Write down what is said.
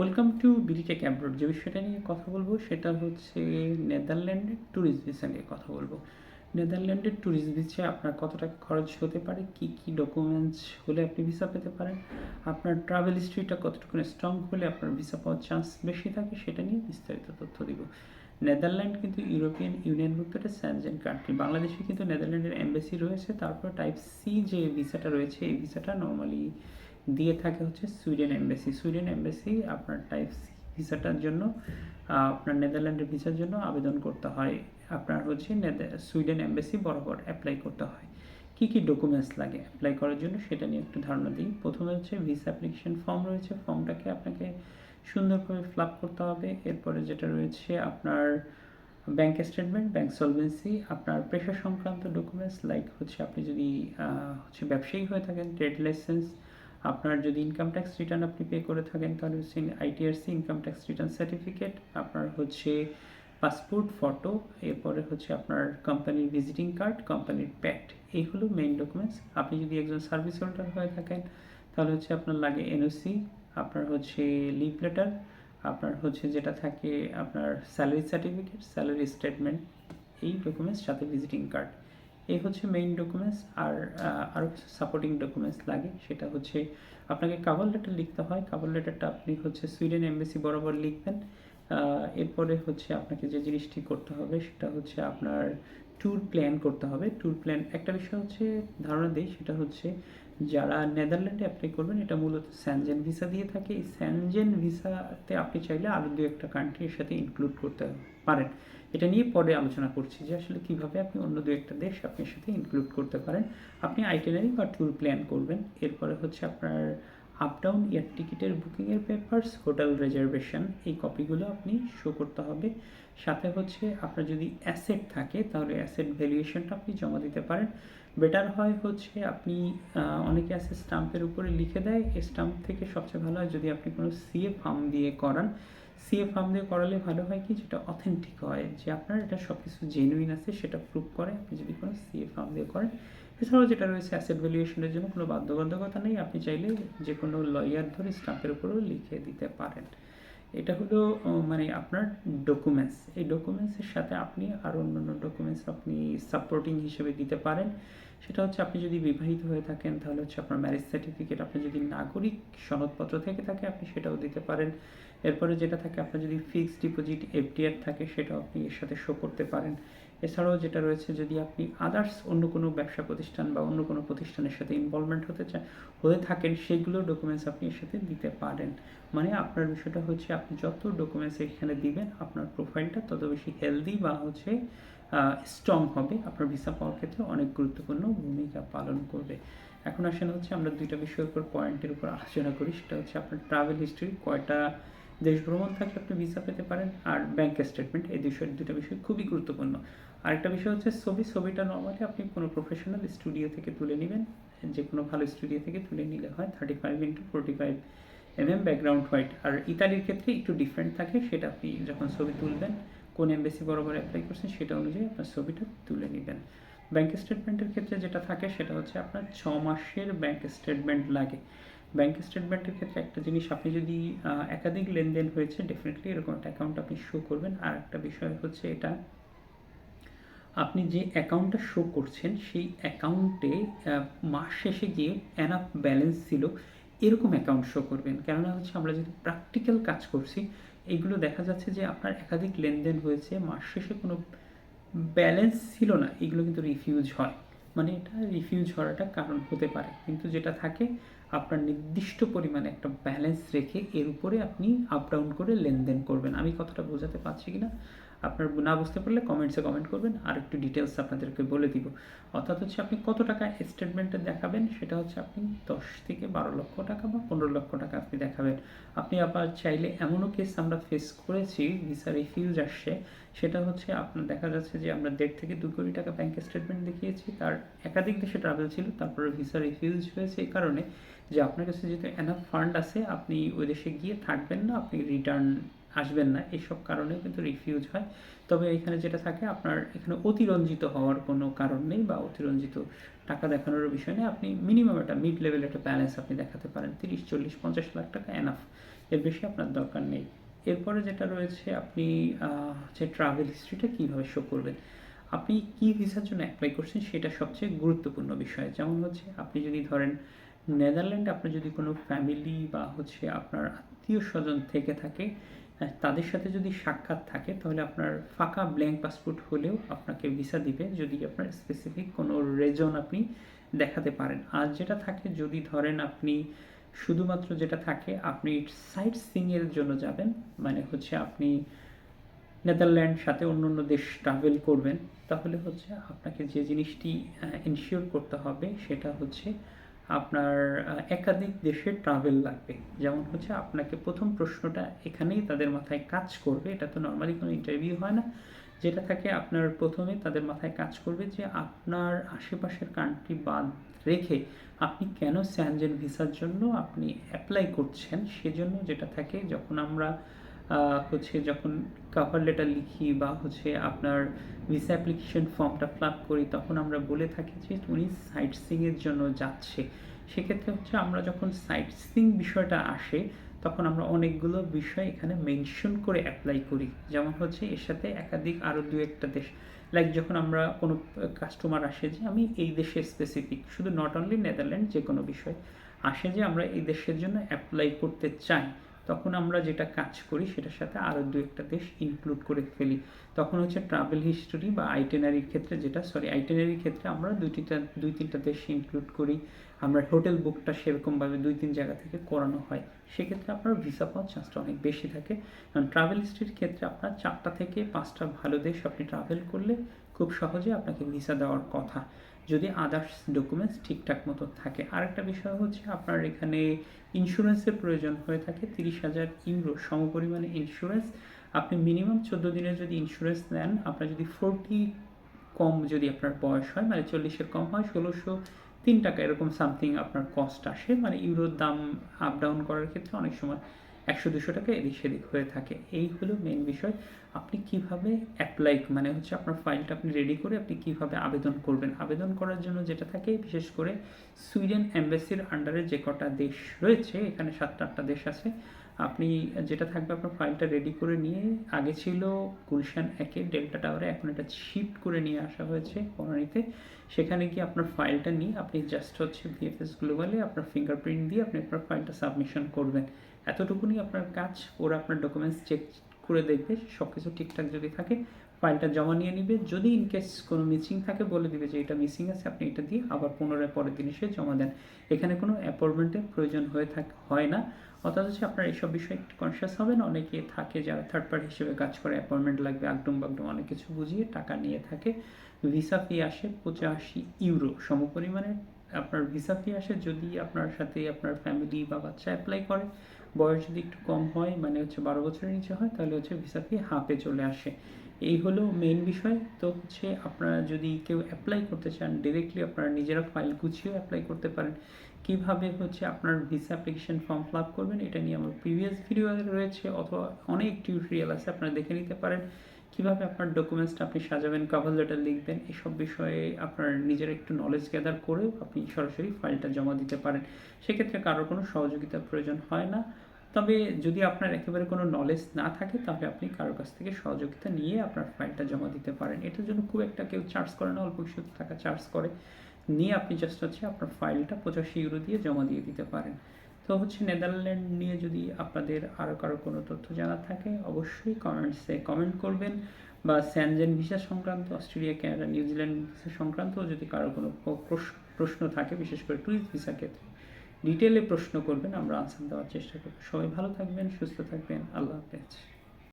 Welcome to BDTech abroad যে বিষয়টা নিয়ে কথা বলব সেটা হচ্ছে নেদারল্যান্ডের ট্যুরিস্ট ভিসা নিয়ে কথা বলব। নেদারল্যান্ডের ট্যুরিস্ট ভিসা আপনার কত টাকা খরচ হতে পারে? কি কি ডকুমেন্টস হলে আপনি ভিসা পেতে পারেন? আপনার ট্রাভেল হিস্ট্রিটা কতটুকু স্ট্রং হলে আপনার ভিসা পাওয়ার চান্স বেশি থাকে সেটা নিয়ে বিস্তারিত তথ্য দিব। নেদারল্যান্ড কিন্তু ইউরোপিয়ান ইউনিয়নভুক্ত একটা স্যানজেন কান্ট্রি বাংলাদেশে কিন্তু নেদারল্যান্ডের এমবেসি রয়েছে। তারপর টাইপ সি যে ভিসাটা রয়েছে, এই ভিসাটা নর্মালি দিয়ে থাকে হচ্ছে সুইডেন এমবেসি সুইডেন এমবেসি আপনার টাইপ সি ভিসাটার জন্য আপনার নেদারল্যান্ডের ভিসার জন্য আবেদন করতে হয়। আপনার হচ্ছে সুইডেন এমবেসি বরাবর অ্যাপ্লাই করতে হয়। কি কি ডকুমেন্টস লাগে অ্যাপ্লাই করার জন্য সেটা নিয়ে একটু ধারণা দিই। প্রথমে হচ্ছে ভিসা অ্যাপ্লিকেশন ফর্ম রয়েছে। ফর্মটাকে আপনাকে সুন্দরভাবে ফিল আপ করতে হবে। এরপরে যেটা রয়েছে আপনার ব্যাংক স্টেটমেন্ট ব্যাংক সলভেন্সি আপনার পেশা সংক্রান্ত ডকুমেন্টস লাইক হচ্ছে আপনি যদি হচ্ছে ব্যবসায়ী হয়ে থাকেন ট্রেড লাইসেন্স আপনার যদি ইনকাম ট্যাক্স রিটার্ন আপনি পে করে থাকেন, তাহলে হচ্ছে ITRC income tax return certificate আপনার হচ্ছে পাসপোর্ট ফটো এরপরে হচ্ছে আপনার কোম্পানির ভিজিটিং কার্ড কোম্পানির প্যাট এই হলো মেইন ডকুমেন্টস আপনি যদি একজন সার্ভিস হোল্ডার হয়ে থাকেন, তাহলে হচ্ছে আপনার লাগে এনওসি আপনার হচ্ছে লিভ লেটার আপনার হচ্ছে যেটা থাকে আপনার স্যালারি সার্টিফিকেট স্যালারি স্টেটমেন্ট এই ডকুমেন্টস সাথে ভিজিটিং কার্ড এই হচ্ছে মেইন ডকুমেন্টস আর আরও কিছু সাপোর্টিং ডকুমেন্টস লাগে। সেটা হচ্ছে আপনাকে কাভার লেটার লিখতে হয়। কাভার লেটারটা আপনি হচ্ছে সুইডেন এমবেসি বরাবর লিখবেন। এরপরে হচ্ছে আপনাকে যে জিনিসটি করতে হবে সেটা হচ্ছে আপনার ট্যুর প্ল্যান করতে হবে। ট্যুর প্ল্যান একটা বিষয় হচ্ছে ধারণা দিই, সেটা হচ্ছে যারা নেদারল্যান্ডে অ্যাপ্লাই করবেন, এটা মূলত স্যানজেন ভিসা দিয়ে থাকে। এই স্যানজেন ভিসাতে আপনি চাইলে আরও দু একটা কান্ট্রির সাথে ইনক্লুড করতে পারেন। এটা নিয়ে পরে আলোচনা করছি যে আসলে কীভাবে আপনি অন্য দু একটা দেশ আপনার সাথে ইনক্লুড করতে পারেন। আপনি আইটেনারি বা ট্যুর প্ল্যান করবেন। এরপরে হচ্ছে আপনার আপ ডাউন এয়ার টিকিটের বুকিংয়ের পেপারস হোটেল রিজার্ভেশন এই কপিগুলো আপনি শো করতে হবে। সাথে হচ্ছে আপনার যদি অ্যাসেট থাকে, তাহলে অ্যাসেট ভ্যালুয়েশনটা আপনি জমা দিতে পারেন। বেটার হয় হচ্ছে আপনি অনেকে আছে স্টাম্পের উপরে লিখে দেয়। এই স্টাম্প থেকে সবচেয়ে ভালো হয় যদি আপনি কোনো সিএ ফার্ম দিয়ে করান। সিএ ফার্ম দিয়ে করালে ভালো হয় কি? যেটা অথেন্টিক হয়, যে আপনার এটা সব কিছু জেনুইন আছে, সেটা প্রুভ করে। আপনি যদি কোনো সিএ ফার্ম দিয়ে করেন, এছাড়াও যেটা রয়েছে অ্যাসেট ভ্যালুয়েশনের জন্য কোনো বাধ্যবাধকতা নেই। আপনি চাইলে যে কোনো লয়ার ধরে স্টাম্পের উপরেও লিখে দিতে পারেন। এটা হলো মানে আপনার ডকুমেন্টস এই ডকুমেন্টসের সাথে আপনি আরও অন্যান্য ডকুমেন্টস আপনি সাপোর্টিং হিসেবে দিতে পারেন। সেটা হচ্ছে আপনি যদি বিবাহিত হয়ে থাকেন, তাহলে হচ্ছে আপনার ম্যারেজ সার্টিফিকেট আপনি যদি নাগরিক সনদপত্র থেকে থাকে, আপনি সেটাও দিতে পারেন। এরপরে যেটা থাকে, আপনার যদি ফিক্সড ডিপোজিট এফডিআর থাকে, সেটাও আপনি এর সাথে শো করতে পারেন। এছাড়াও যেটা রয়েছে, যদি আপনি আদার্স অন্য কোনো ব্যবসা প্রতিষ্ঠান বা অন্য কোনো প্রতিষ্ঠানের সাথে ইনভলভমেন্ট হতে চান, হয়ে থাকেন, সেগুলো ডকুমেন্টস আপনি এর সাথে দিতে পারেন। মানে আপনার বিষয়টা হচ্ছে, আপনি যত ডকুমেন্টস এখানে দিবেন, আপনার প্রোফাইলটা তত বেশি হেলদি বা হচ্ছে স্ট্রং হবে। আপনার ভিসা পাওয়ার ক্ষেত্রে অনেক গুরুত্বপূর্ণ ভূমিকা পালন করবে। এখন আসেন হচ্ছে, আমরা দুইটা বিষয়ের উপর পয়েন্টের উপর আলোচনা করি। সেটা হচ্ছে, আপনার ট্রাভেল হিস্ট্রি কয়টা দেশ ভ্রমণ থাকলে আপনি ভিসা পেতে পারেন, আর ব্যাংক স্টেটমেন্ট এই বিষয় দুটো বিষয় খুবই গুরুত্বপূর্ণ। আরেকটা বিষয় হচ্ছে ছবি, ছবিটা নর্মালি আপনি কোনো প্রফেশনাল স্টুডিও থেকে তুলে নেবেন। যে কোনো ভালো স্টুডিও থেকে তুলে নিলে হয়। Thirty five into forty five M M background white আর ইতালির ক্ষেত্রে একটু ডিফারেন্ট থাকে। সেটা আপনি যখন ছবি তুলবেন, কোন এমবেসি বরাবর অ্যাপ্লাই করছেন, সেটা অনুযায়ী আপনার ছবিটা তুলে নেবেন। ব্যাংক স্টেটমেন্টের ক্ষেত্রে যেটা থাকে, সেটা হচ্ছে আপনার ছ মাসের ব্যাংক স্টেটমেন্ট লাগে। ব্যাংক স্টেটমেন্টের ক্ষেত্রে একটা জিনিস, আপনি যদি একাধিক লেনদেন হয়েছে ডেফিনেটলি এরকম একটা অ্যাকাউন্ট আপনি শো করবেন। আর একটা বিষয় হচ্ছে এটা আপনি যে অ্যাকাউন্টটা শো করছেন, সেই অ্যাকাউন্টে মাস শেষে গিয়ে এনাফ ব্যালেন্স ছিল, এরকম অ্যাকাউন্ট শো করবেন। কেননা হচ্ছে আমরা যদি প্র্যাকটিক্যাল কাজ করছি এইগুলো দেখা যাচ্ছে যে আপনার একাধিক লেনদেন হয়েছে, মাস শেষে কোনো ব্যালেন্স ছিল না, এগুলো কিন্তু রিফিউজ হয়। মানে এটা রিফিউজ হওয়াটা কারণ হতে পারে। কিন্তু যেটা থাকে, আপনার নির্দিষ্ট পরিমাণে একটা ব্যালেন্স রেখে এর উপরে আপনি আপ ডাউন করে লেনদেন করবেন। আমি কতটা বোঝাতে পারছি কিনা? আপনার না বুঝতে পারলে কমেন্টসে কমেন্ট করবেন, আর একটু ডিটেলস আপনাদেরকে বলে দিব। অর্থাৎ হচ্ছে আপনি কত টাকা স্টেটমেন্টে দেখাবেন, সেটা হচ্ছে আপনি দশ থেকে বারো লক্ষ টাকা বা পনেরো লক্ষ টাকা আপনি দেখাবেন। আপনি আবার চাইলে এমনও কেস আমরা ফেস করেছি ভিসা রিফিউজ আসছে, সেটা হচ্ছে আপনার দেখা যাচ্ছে যে আমরা দেড় থেকে দু কোটি টাকা ব্যাংক স্টেটমেন্ট দেখিয়েছি, তার একাধিক দেশে ট্রাভেল ছিল, তারপরে ভিসা রিফিউজ হয়েছে এই কারণে যে আপনার কাছে যেহেতু এনাফ ফান্ড আছে, আপনি ওই দেশে গিয়ে থাকবেন না, আপনি রিটার্ন আসবেন না এইসব কারণেও কিন্তু রিফিউজ হয়। তবে এখানে যেটা থাকে, আপনার এখানে অতিরঞ্জিত হওয়ার কোনো কারণ নেই বা অতিরঞ্জিত টাকা দেখানোর বিষয় নেই। আপনি মিনিমাম একটা মিড লেভেল একটা ব্যালেন্স আপনি দেখাতে পারেন, তিরিশ, চল্লিশ, পঞ্চাশ লাখ টাকা এনাফ এর বেশি আপনার দরকার নেই। এরপরে যেটা রয়েছে, আপনি যে ট্রাভেল হিস্ট্রিটা কীভাবে শো করবেন? আপনি কী ভিসার জন্য অ্যাপ্লাই করছেন, সেটা সবচেয়ে গুরুত্বপূর্ণ বিষয়। যেমন হচ্ছে, আপনি যদি ধরেন নেদারল্যান্ডে আপনার যদি কোনো ফ্যামিলি বা হচ্ছে আপনার আত্মীয় স্বজন থেকে থাকে তাদের সাথে যদি সাক্ষাৎ থাকে, তাহলে আপনার ফাঁকা ব্ল্যাঙ্ক পাসপোর্ট হলেও আপনাকে ভিসা দিবে যদি আপনার স্পেসিফিক কোনো রেজন আপনি দেখাতে পারেন। আর যেটা থাকে, যদি ধরেন আপনি শুধুমাত্র যেটা থাকে, আপনি সাইট সিংয়ের জন্য যাবেন মানে হচ্ছে আপনি নেদারল্যান্ড সাথে অন্য অন্য দেশ ট্রাভেল করবেন, তাহলে হচ্ছে আপনাকে যে জিনিসটি ইনশিওর করতে হবে সেটা হচ্ছে আপনার একাধিক দেশে ট্রাভেল লাগবে। যেমন হচ্ছে আপনাকে প্রথম প্রশ্নটা এখানেই তাদের মাথায় কাজ করবে। এটা তো নর্মালি কোনো ইন্টারভিউ হয় না। যেটা থাকে আপনার প্রথমে তাদের মাথায় কাজ করবে যে আপনার আশেপাশের কান্ট্রি বাদ রেখে আপনি কেন স্যানজেন ভিসার জন্য আপনি অ্যাপ্লাই করছেন? সেজন্য যেটা থাকে যখন আমরা হচ্ছে যখন কভার লেটার লিখি বা হচ্ছে আপনার ভিসা অ্যাপ্লিকেশন ফর্মটা ফিল আপ করি, তখন আমরা বলে থাকি যে উনি সাইট সিংয়ের জন্য যাচ্ছে। সেক্ষেত্রে হচ্ছে আমরা যখন সাইট সিং বিষয়টা আসে, তখন আমরা অনেকগুলো বিষয় এখানে মেনশন করে অ্যাপ্লাই করি। যেমন হচ্ছে এর সাথে একাধিক আরও দু একটা দেশ। লাইক যখন আমরা কোনো কাস্টমার আসে যে আমি এই দেশে স্পেসিফিক শুধু নট অনলি নেদারল্যান্ড যে কোনো বিষয়, আসে যে আমরা এই দেশের জন্য অ্যাপ্লাই করতে চাই। তখন আমরা যেটা কাজ করি সেটার সাথে আরও দু একটা দেশ ইনক্লুড করে ফেলি। তখন হচ্ছে ট্রাভেল হিস্টোরি বা আইটেনারির ক্ষেত্রে যেটা সরি আইটেনারির ক্ষেত্রে আমরা দুই তিনটা দুই তিনটা দেশ ইনক্লুড করি। আমরা হোটেল বুকটা সেরকমভাবে দুই তিন জায়গা থেকে করানো হয়। সেক্ষেত্রে আপনার ভিসা পাওয়ার চান্সটা অনেক বেশি থাকে। কারণ ট্রাভেল হিস্ট্রির ক্ষেত্রে আপনার চারটা থেকে পাঁচটা ভালো দেশ আপনি ট্রাভেল করলে খুব সহজে আপনাকে ভিসা দেওয়ার কথা। যদি আদার্স ডকুমেন্টস ঠিকঠাক মতো থাকে। আরেকটা বিষয় হচ্ছে আপনার এখানে ইন্স্যুরেন্সের প্রয়োজন হয়ে থাকে, তিরিশ হাজার ইউরো সমপরিমাণে ইন্স্যুরেন্স আপনি মিনিমাম চোদ্দ দিনের যদি ইন্স্যুরেন্স নেন, আপনার যদি ফোরটি কম যদি আপনার বয়স হয় মানে চল্লিশের কম হয়, ষোলোশো তিন টাকা এরকম সামথিং আপনার কস্ট আসে। মানে ইউরোর দাম আপ ডাউন করার ক্ষেত্রে অনেক সময় একশো দুশো টাকা এদিক সেদিক হয়ে থাকে। এই হলো মেন বিষয়। আপনি কীভাবে অ্যাপ্লাই মানে হচ্ছে আপনার ফাইলটা আপনি রেডি করে আপনি কীভাবে আবেদন করবেন? আবেদন করার জন্য যেটা থাকে, বিশেষ করে সুইডেন অ্যাম্বাসির আন্ডারে যে কটা দেশ রয়েছে, এখানে সাতটা আটটা দেশ আছে। আপনি যেটা থাকবে আপনার ফাইলটা রেডি করে নিয়ে, আগে ছিল গুলশান একে ডেল্টা টাওয়ারে এখন এটা শিফট করে নিয়ে আসা হয়েছে বনানীতে। সেখানে গিয়ে আপনার ফাইলটা নিয়ে আপনি জাস্ট হচ্ছে ভিএফএস গ্লোবালে আপনার ফিঙ্গারপ্রিন্ট দিয়ে আপনি আপনার ফাইলটা সাবমিশন করবেন। এতটুকুনি আপনার কাজ, ওরা আপনার ডকুমেন্টস চেক করে দেখবে সব কিছু ঠিকঠাক যদি থাকে ফাইলটা জমা নিয়ে নিবে। যদি ইনকেস কোনো মিসিং থাকে, বলে দিবে যে এটা মিসিং আছে, আপনি এটা দিয়ে আবার পুনরায় পরের দিন এসে জমা দেন। এখানে কোনো অ্যাপয়েন্টমেন্টের প্রয়োজন হয়ে থাকে, হয় না। অর্থাৎ হচ্ছে আপনার এইসব বিষয়ে একটু কনসিয়াস হবেন। অনেকে থাকে যারা থার্ড পার্টি হিসেবে কাজ করে অ্যাপয়েন্টমেন্ট লাগবে, আগডুম বাগডুম অনেক কিছু বুঝিয়ে টাকা নিয়ে থাকে। ভিসা ফি আসে পঁচাশি ইউরো সমপরিমাণে আপনার ভিসা ফি আসে যদি আপনার সাথে আপনার ফ্যামিলি বা বাচ্চা অ্যাপ্লাই করে। বয়স যদি একটু কম হয় মানে হচ্ছে বারো বছরের নিচে হয়, তাহলে হচ্ছে ভিসা ফি হাফে চলে আসে। এই হলো মেইন বিষয়। তো হচ্ছে আপনারা যদি কেউ অ্যাপ্লাই করতে চান ডিরেক্টলি আপনারা নিজেরা ফাইল গুছিয়েও অ্যাপ্লাই করতে পারেন। কীভাবে হচ্ছে আপনার visa application form fill up করবেন, এটা নিয়ে আমার প্রিভিয়াস ভিডিও রয়েছে, অথবা অনেক টিউটোরিয়াল আছে, আপনারা দেখে নিতে পারেন। কীভাবে আপনার ডকুমেন্টসটা আপনি সাজাবেন কভার লেটার লিখবেন, এসব বিষয়ে আপনার নিজের একটু নলেজ গ্যাদার করেও আপনি সরাসরি ফাইলটা জমা দিতে পারেন। সেক্ষেত্রে কারোর কোনো সহযোগিতার প্রয়োজন হয় না। তবে যদি আপনার একেবারে কোনো নলেজ না থাকে, তাহলে আপনি কারোর কাছ থেকে সহযোগিতা নিয়ে আপনার ফাইলটা জমা দিতে পারেন। এটার জন্য খুব একটা কেউ চার্জ করে না, অল্প কিছু টাকা চার্জ করে। নিয়ে আপনি জাস্ট হচ্ছে আপনার ফাইলটা পঁচাশি ইউরো দিয়ে জমা দিয়ে দিতে পারেন। তো হচ্ছে নেদারল্যান্ড নিয়ে যদি আপনাদের আরও কারও কোনো তথ্য জানা থাকে, অবশ্যই কমেন্টসে কমেন্ট করবেন। বা স্যানজেন ভিসা সংক্রান্ত Australia Canada New Zealand visa সংক্রান্ত যদি কারও কোনো প্রশ্ন থাকে, বিশেষ করে ট্যুরিস্ট ভিসা ক্ষেত্রে ডিটেলে প্রশ্ন করবেন, আমরা আনসার দেওয়ার চেষ্টা করব। সবাই ভালো থাকবেন, সুস্থ থাকবেন, আল্লাহ হাফেজ।